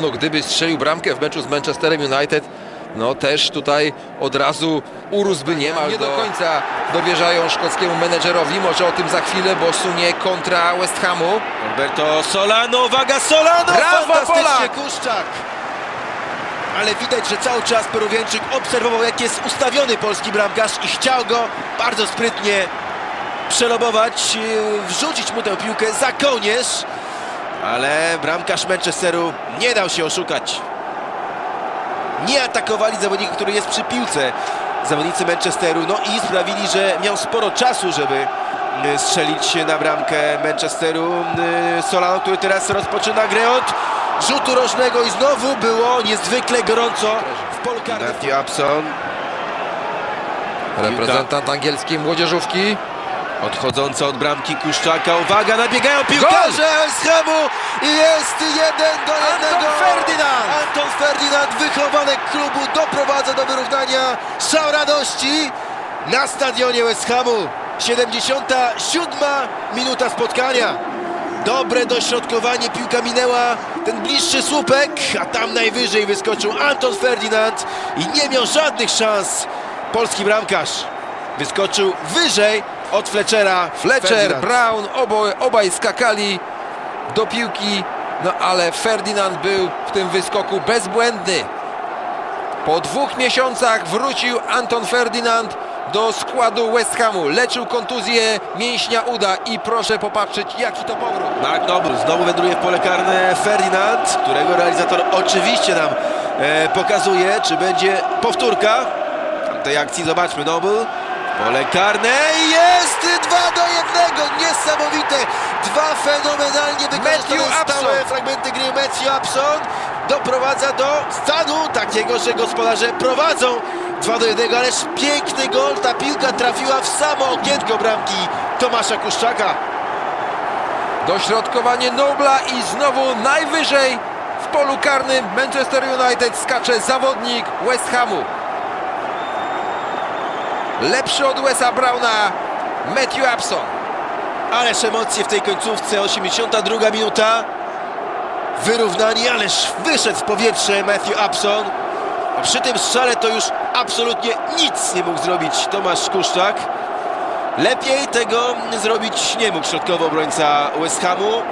No, gdyby strzelił bramkę w meczu z Manchesterem United, no też tutaj od razu urósłby niemal nie do końca dowierzają szkockiemu menedżerowi. Może o tym za chwilę, bo sunie kontra West Hamu. Roberto Solano, uwaga Solano! Brawo, Fantastycznie Polak! Kuszczak! Ale widać, że cały czas Peruwianczyk obserwował, jak jest ustawiony polski bramkarz i chciał go bardzo sprytnie przelobować, yy, wrzucić mu tę piłkę za kołnierz. Ale bramkarz Manchesteru nie dał się oszukać. Nie atakowali zawodnika, który jest przy piłce. Zawodnicy Manchesteru, no i sprawili, że miał sporo czasu, żeby y, strzelić na bramkę Manchesteru. Y, Solano, który teraz rozpoczyna grę od rzutu rożnego i znowu było niezwykle gorąco w polu karnym. Matthew Upson Reprezentant angielskiej młodzieżówki. Odchodząca od bramki Kuszczaka. Uwaga, nabiegają piłkarze Hamu i jest jeden do jednego. Ferdynand! Anton Ferdynand, wychowanek klubu, doprowadza do wyrównania. Szał radości na stadionie West Hamu. 77 minuta spotkania. Dobre dośrodkowanie, piłka minęła ten bliższy słupek, a tam najwyżej wyskoczył Anton Ferdynand i nie miał żadnych szans polski bramkarz. Wyskoczył wyżej od Fletchera. Fletcher, Ferdynand. Brown, obaj skakali do piłki, no ale Ferdynand był w tym wyskoku bezbłędny. Po dwóch miesiącach wrócił Anton Ferdynand do składu West Hamu. Leczył kontuzję mięśnia uda i proszę popatrzeć jaki to powrót. Mark Noble znowu wędruje w pole karne Ferdynand, którego realizator oczywiście nam e, pokazuje, czy będzie powtórka tej akcji. Zobaczmy, Noble, pole karne jest 2 do 1, niesamowite, dwa fenomenalnie wykorzystane stałe fragmenty gry. Matthew Upson doprowadza do stanu takiego, że gospodarze prowadzą 2 do 1, ależ piękny gol, ta piłka trafiła w samo okienko bramki Tomasza Kuszczaka. Dośrodkowanie Nobla i znowu najwyżej w polu karnym Manchester United skacze zawodnik West Hamu. Lepszy od Wesa Browna Matthew Upson. Ależ emocje w tej końcówce, 82 minuta. Wyrównanie, ależ wyszedł w powietrze Matthew Upson. A przy tym strzale to już absolutnie nic nie mógł zrobić Tomasz Kuszczak. Lepiej tego zrobić nie mógł środkowy obrońca West Hamu.